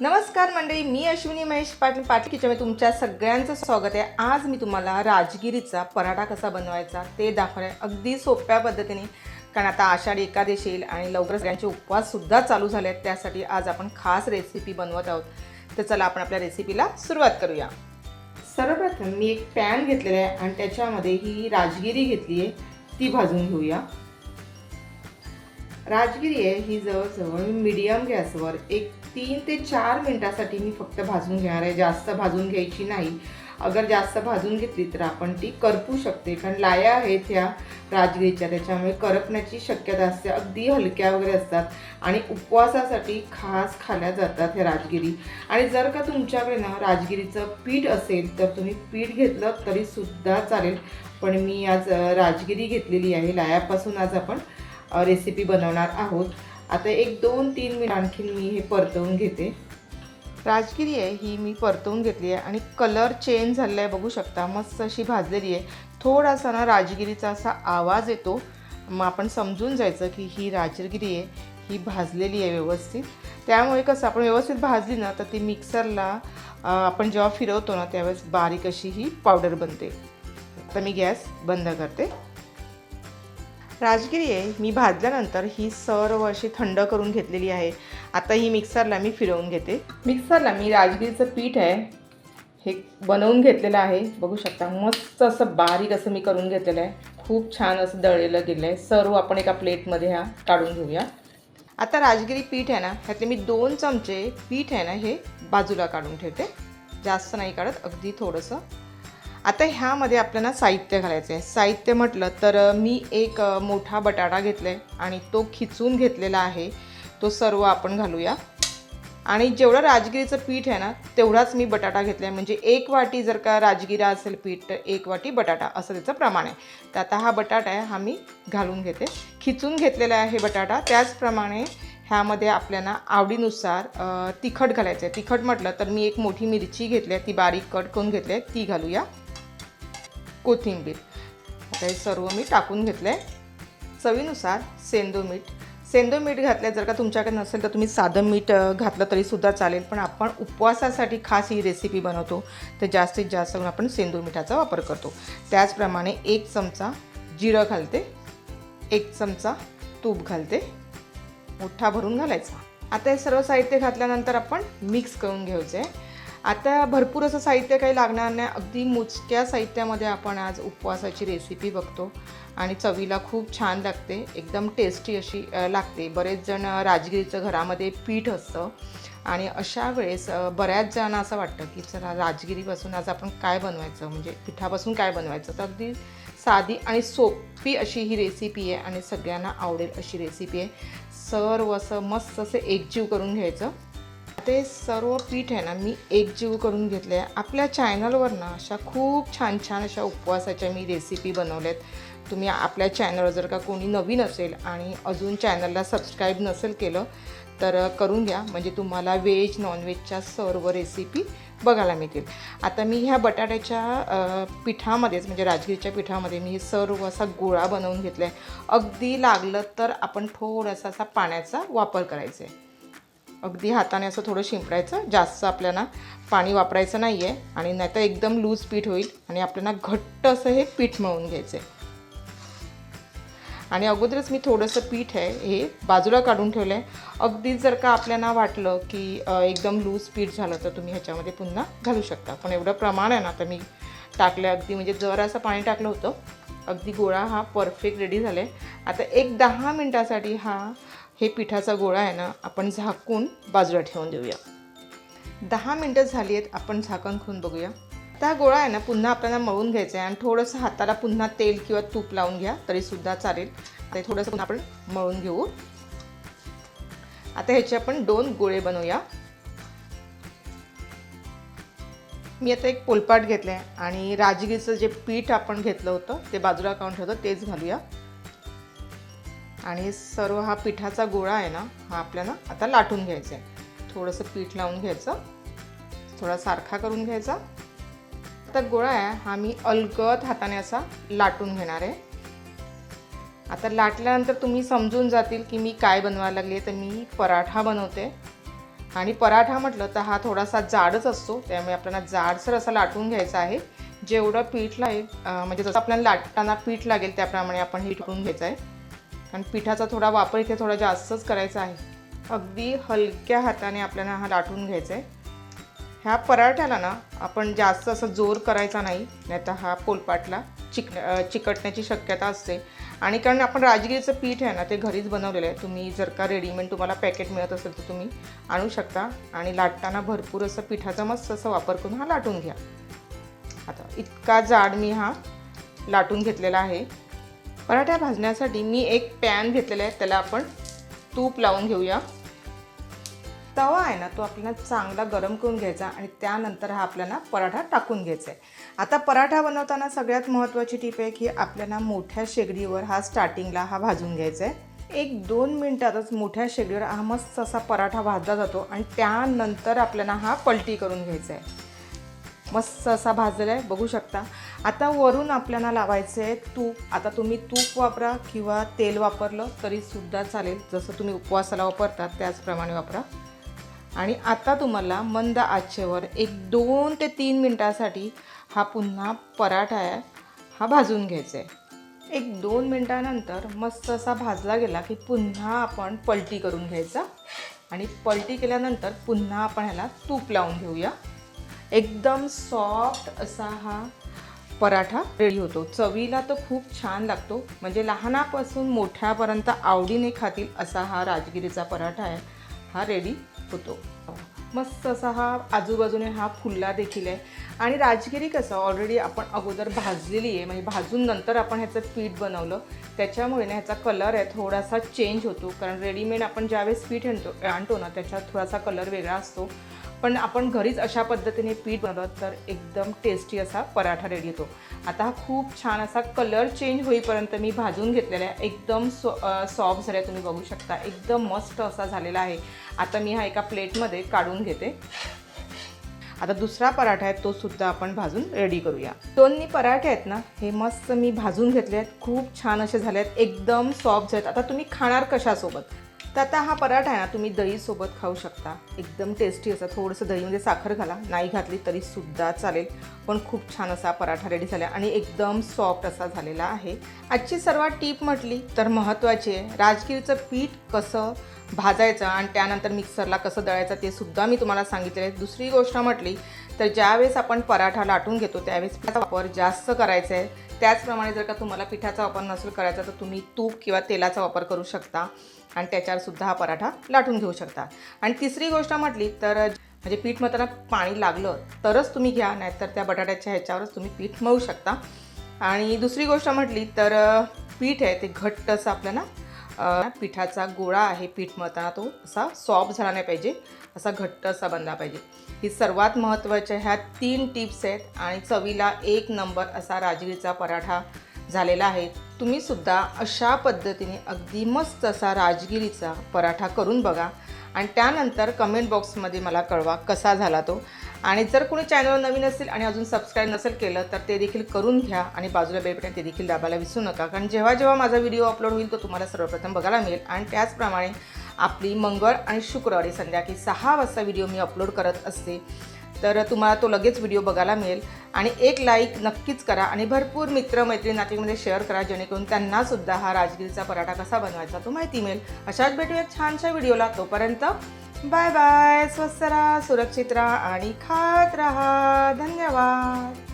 नमस्कार मंडळी मी अश्विनी महेश पाटील पाटील किचनमध्ये तुमच्या सगळ्यांचं स्वागत आहे. आज मी तुम्हाला राजगिरीचा पराठा कसा बनवायचा ते दाखवणार अगदी सोप्या पद्धतीने कारण आता आषाढी एकादशी येईल आणि लवकरच सगळ्यांचे उपवाससुद्धा चालू झाले आहेत त्यासाठी आज आपण खास रेसिपी बनवत आहोत. तर चला आपण आपल्या रेसिपीला सुरुवात करूया. सर्वप्रथम मी एक पॅन घेतलेला आहे आणि त्याच्यामध्ये ही राजगिरी घेतली आहे. ती भाजून घेऊया. राजगिरी आहे ही जवळजवळ मीडियम गॅसवर एक तीन ते चार मिनटासाठी मी फक्त भाजून घेणार आहे. जास्त भाजून घ्यायची नाही. अगर जास्त भाजून घेतली तर आपण ती करपू शकते. कारण लाया आहेत ह्या राजगिरीच्या. त्याच्यामुळे करपण्याची शक्यता असते. अगदी हलक्या वगैरे असतात. आणि उपवासासाठी खास खाल्या जातात ह्या राजगिरी. आणि जर का तुमच्याकडे ना राजगिरीचं पीठ असेल तर तुम्ही पीठ घेतलं तरीसुद्धा चालेल. पण मी आज राजगिरी घेतलेली आहे. लायापासून आज आपण रेसिपी बनवणार आहोत. आता एक दोन तीन मिनिट आणखीन मी हे परतवून घेते. राजगिरी आहे ही मी परतवून घेतली आहे आणि कलर चेंज झालेला आहे बघू शकता. मस्त अशी भाजलेली आहे. थोडासा ना राजगिरीचा असा आवाज येतो. मग आपण समजून जायचं की ही राजगिरी आहे ही भाजलेली आहे व्यवस्थित. त्यामुळे कसं आपण व्यवस्थित भाजली ना तर ती मिक्सरला आपण जेव्हा फिरवतो ना त्यावेळेस बारीक अशी ही पावडर बनते. तर मी गॅस बंद करते. राजगिरी आहे मी भाजल्यानंतर ही सर्व अशी थंड करून घेतलेली आहे. आता ही मिक्सरला मी फिरवून घेते. मिक्सरला मी राजगिरीचं पीठ आहे हे बनवून घेतलेलं आहे. बघू शकता मस्त असं बारीक असं मी करून घेतलेलं आहे. खूप छान असं दळलेलं गेलं आहे सर्व आपण एका प्लेटमध्ये ह्या काढून घेऊया. आता राजगिरी पीठ आहे ना ह्यातले मी दोन चमचे पीठ आहे ना हे बाजूला काढून ठेवते. जास्त नाही काढत अगदी थोडंसं. आता ह्यामध्ये आपल्याला साहित्य घालायचं आहे साहित्य म्हटलं तर मी एक मोठा बटाटा घेतला आहे आणि तो खिचून घेतलेला आहे. तो सर्व आपण घालूया. आणि जेवढं राजगिरीचं पीठ आहे ना तेवढाच मी बटाटा घेतला आहे म्हणजे एक वाटी जर का राजगिरा असेल पीठ तर एक वाटी बटाटा असं त्याचं प्रमाण आहे. तर आता हा बटाटा आहे हा मी घालून घेते. खिचून घेतलेला आहे बटाटा. त्याचप्रमाणे ह्यामध्ये आपल्याला आवडीनुसार तिखट घालायचं आहे तिखट म्हटलं तर मी एक मोठी मिरची घेतली आहे. ती बारीक कट करून घेतली आहे. ती घालूया. कोथिंबीर. आता हे सर्व मी टाकून घेतलं आहे चवीनुसार सेंदो मीठ. सेंदो मीठ घातलं जर का तुमच्याकडे नसेल तर तुम्ही साधं मीठ घातलं तरीसुद्धा चालेल. पण आपण उपवासासाठी खास ही रेसिपी बनवतो. तर जास्तीत जास्त करून आपण सेंदो मिठाचा वापर करतो. त्याचप्रमाणे एक चमचा जिरं घालते. एक चमचा तूप घालते. मोठा भरून घालायचा. आता हे सर्व साहित्य घातल्यानंतर आपण मिक्स करून घ्यायचं आहे आता भरपूर असं साहित्य काही लागणार नाही. अगदी मोजक्या साहित्यामध्ये आपण आज उपवासाची रेसिपी बघतो. आणि चवीला खूप छान लागते. एकदम टेस्टी अशी लागते. बरेच जण राजगिरीचं घरामध्ये पीठ असतं. आणि अशा वेळेस बऱ्याच जणांना असं वाटतं की चला राजगिरीपासून आज आपण काय बनवायचं? म्हणजे पिठापासून काय बनवायचं? तर अगदी साधी आणि सोपी अशी ही रेसिपी आहे आणि सगळ्यांना आवडेल अशी रेसिपी आहे. सर्व असं मस्त असं एकजीव करून घ्यायचं. ते सर्व पीठ आहे ना मी एकजीव करून घेतले आहे आपल्या चॅनलवर ना अशा खूप छान छान अशा उपवासाच्या मी रेसिपी बनवल्यात. तुम्ही आपल्या चॅनलवर जर का कोणी नवीन असेल आणि अजून चॅनलला सबस्क्राईब नसेल केलं तर करून घ्या. म्हणजे तुम्हाला व्हेज नॉनव्हेजच्या सर्व रेसिपी बघायला मिळतील. आता मी ह्या बटाट्याच्या पिठामध्येच म्हणजे राजगिरीच्या पिठामध्ये मी सर्व असा गोळा बनवून घेतला आहे अगदी लागलं तर आपण थोडासा असा पाण्याचा वापर करायचा आहे. अगदी हाताने असं थोडं शिंपडायचं. जास्त आपल्याला पाणी वापरायचं नाही आहे आणि नाहीतर एकदम लूज पीठ होईल आणि आपल्याला घट्ट असं हे पीठ मळून घ्यायचं आहे आणि अगोदरच मी थोडंसं पीठ आहे हे बाजूला काढून ठेवलं आहे अगदी जर का आपल्याला वाटलं की एकदम लूज पीठ झालं तर तुम्ही ह्याच्यामध्ये पुन्हा घालू शकता. पण एवढं प्रमाण आहे ना आता मी टाकलं अगदी म्हणजे जरासं पाणी टाकलं होतं. अगदी गोळा हा परफेक्ट रेडी झाला आहे आता एक दहा मिनटासाठी हा हे पिठाचा गोळा आहे ना आपण झाकून बाजूला ठेवून देऊया. दहा मिनटं झाली आहेत आपण झाकण खून बघूया. तर हा गोळा आहे ना पुन्हा आपल्याला मळून घ्यायचा आहे आणि थोडंसं हाताला पुन्हा तेल किंवा तूप लावून घ्या तरीसुद्धा चालेल. ते थोडंसं पुन्हा आपण मळून घेऊ. आता ह्याचे आपण दोन गोळे बनवूया. मी आता एक पोलपाट घेतलं आहे आणि राजगिरीचं जे पीठ आपण घेतलं होतं ते बाजूला काढून ठेवतं तेच घालूया. आणि सर्व हा पिठाचा गोळा आहे ना हा आपल्याला आता लाटून घ्यायचा आहे. थोडंसं पीठ लावून घ्यायचं. थोडा सारखा करून घ्यायचा. आता गोळा आहे हा मी अलगद हाताने असा लाटून घेणार आहे. आता लाटल्यानंतर तुम्ही समजून जातील की मी काय बनवायला लागली आहे. तर मी पराठा बनवते. आणि पराठा म्हटलं तर हा थोडासा जाडच असतो त्यामुळे आपल्याला जाडसर असा लाटून घ्यायचा आहे. जेवढं पीठ लागेल म्हणजे जसं आपल्याला लाटताना पीठ लागेल त्याप्रमाणे आपण हे टिकून घ्यायचं आहे. आणि पिठाचा थोडा वापर इथे थोडा जास्तच करायचा आहे. अगदी हलक्या हाताने आपल्याला हा लाटून घ्यायचा आहे ह्या पराठ्याला ना आपण जास्त असं जोर करायचा नाही नाहीतर हा पोलपाटला चिक चिकटण्याची शक्यता असते. आणि कारण आपण राजगिरीचं पीठ आहे ना ते घरीच बनवलेलं आहे. तुम्ही जर का रेडीमेड तुम्हाला पॅकेट मिळत असेल तर तुम्ही आणू शकता. आणि लाटताना भरपूर असं पिठाचा मस्त असा वापर करून हा लाटून घ्या. आता इतका जाड मी हा लाटून घेतलेला आहे. पराठ्या भाजण्यासाठी मी एक पॅन घेतलेला आहे. त्याला आपण तूप लावून घेऊया. तवा आहे ना तो आपल्याला चांगला गरम करून घ्यायचा आणि त्यानंतर हा आपल्याला पराठा टाकून घ्यायचा आहे. आता पराठा बनवताना सगळ्यात महत्त्वाची टीप आहे की आपल्याला मोठ्या शेगडीवर हा स्टार्टिंगला हा भाजून घ्यायचा आहे. एक दोन मिनटातच मोठ्या शेगडीवर हा मस्त असा पराठा भाजला जातो आणि त्यानंतर आपल्याला हा पलटी करून घ्यायचा आहे. मस्त असा भाजलेला आहे बघू शकता. आता वरून आपल्याला लावायचं आहे तूप. आता तुम्ही तूप वापरा किंवा तेल वापरलं तरीसुद्धा चालेल. जसं तुम्ही उपवासाला वापरता त्याचप्रमाणे वापरा. आणि आता तुम्हाला मंद आचेवर एक दोन ते तीन मिनटासाठी हा पुन्हा पराठा आहे हा भाजून घ्यायचा आहे. एक दोन मिनटानंतर मस्त असा भाजला गेला की पुन्हा आपण पलटी करून घ्यायचा. आणि पलटी केल्यानंतर पुन्हा आपण ह्याला तूप लावून घेऊया. एकदम सॉफ्ट असा हा पराठा रेडी होतो. चवीला तर खूप छान लागतो. म्हणजे लहानापासून मोठ्यापर्यंत आवडीने खातील असा हा राजगिरीचा पराठा आहे. हा रेडी होतो. मस्त असा हा आजूबाजूने हा फुल्ला देखील आहे. आणि राजगिरी कसं ऑलरेडी आपण अगोदर भाजलेली आहे. म्हणजे भाजून नंतर आपण ह्याचं पीठ बनवलं. त्याच्यामुळे ना ह्याचा कलर आहे थोडासा चेंज होतो. कारण रेडीमेड आपण ज्यावेळेस पीठ आणतो आणतो ना त्याच्यात थोडासा कलर वेगळा असतो. पण आपण घरीच अशा पद्धतीने पीठ बनवलं तर एकदम टेस्टी असा पराठा रेडी होतो. आता हा खूप छान असा कलर चेंज होईपर्यंत मी भाजून घेतलेला आहे. एकदम सॉ सॉफ्ट झाल्या तुम्ही बघू शकता. एकदम मस्त असा झालेला आहे. आता मी हा एका प्लेटमध्ये काढून घेते. आता दुसरा पराठा आहे तो सुद्धा आपण भाजून रेडी करूया. दोन्ही पराठे आहेत ना हे मस्त मी भाजून घेतले आहेत खूप छान असे झाले आहेत एकदम सॉफ्ट झालेत. आता तुम्ही खाणार कशासोबत? तर आता हा पराठा आहे ना तुम्ही दहीसोबत खाऊ शकता. एकदम टेस्टी असा थोडंसं दहीमध्ये म्हणजे साखर घाला. नाही घातली तरी सुद्धा चालेल. पण खूप छान असा पराठा रेडी झाला आणि एकदम सॉफ्ट असा झालेला आहे. आजची सर्वात टीप म्हटली तर महत्त्वाची आहे. राजगिरीचं पीठ कसं भाजायचं आणि त्यानंतर मिक्सरला कसं दळायचं ते सुद्धा मी तुम्हाला सांगितलेलं आहे. दुसरी गोष्ट म्हटली तर ज्यावेळेस आपण पराठा लाटून घेतो त्यावेळेस त्याचा वापर जास्त करायचा आहे. त्याचप्रमाणे जर का तुम्हाला पिठाचा वापर नसेल करायचा तर तुम्ही तूप किंवा तेलाचा वापर करू शकता. आणि त्याच्यावर सुद्धा हा पराठा लाटून घेऊ शकता. आणि तिसरी गोष्ट म्हटली तर म्हणजे पीठ मताना पाणी लागलं तरच तुम्ही घ्या नाहीतर त्या बटाट्याच्या ह्याच्यावरच तुम्ही पीठ मळू शकता. आणि दुसरी गोष्ट म्हटली तर पीठ आहे ते घट्ट असं आपल्याला अ, पिठाचा गोळा आहे पीठ मळताना तो असा सॉफ्ट झाला नाही पाहिजे असा घट्ट असा बनला पाहिजे. ही सर्वात महत्त्वाच्या ह्या तीन टिप्स आहेत आणि चवीला एक नंबर असा राजगिरीचा पराठा झालेला आहे. तुम्ही सुद्धा अशा पद्धतीने अगदी मस्त असा राजगिरीचा पराठा करून बघा. आणि त्यानंतर कमेंट बॉक्समध्ये मला कळवा कसा झाला तो. आणि जर कोणी चॅनल नवीन असेल आणि अजून सबस्क्राईब नसेल केलं तर ते देखील करून घ्या आणि बाजूला बेलबटन ते देखील दाबायला विसरू नका. कारण जेव्हा जेव्हा माझा व्हिडिओ अपलोड होईल तो तुम्हाला सर्वप्रथम बघायला मिळेल. आणि त्याचप्रमाणे आपली मंगळ आणि शुक्रवारी संध्याकाळी सहा वाजता व्हिडिओ मी अपलोड करत असते. तर तुम्हाला तो लगेच व्हिडिओ बघायला मिळेल. आणि एक लाईक नक्कीच करा आणि भरपूर मित्र मैत्रीण नातेमध्ये शेअर करा जेणेकरून त्यांनासुद्धा हा राजगिरीचा पराठा कसा बनवायचा तो माहिती मिळेल. अशाच भेटूया छानशा व्हिडिओला तोपर्यंत बाय बाय स्वस्त राहा सुरक्षित राहा आणि खात राहा. धन्यवाद.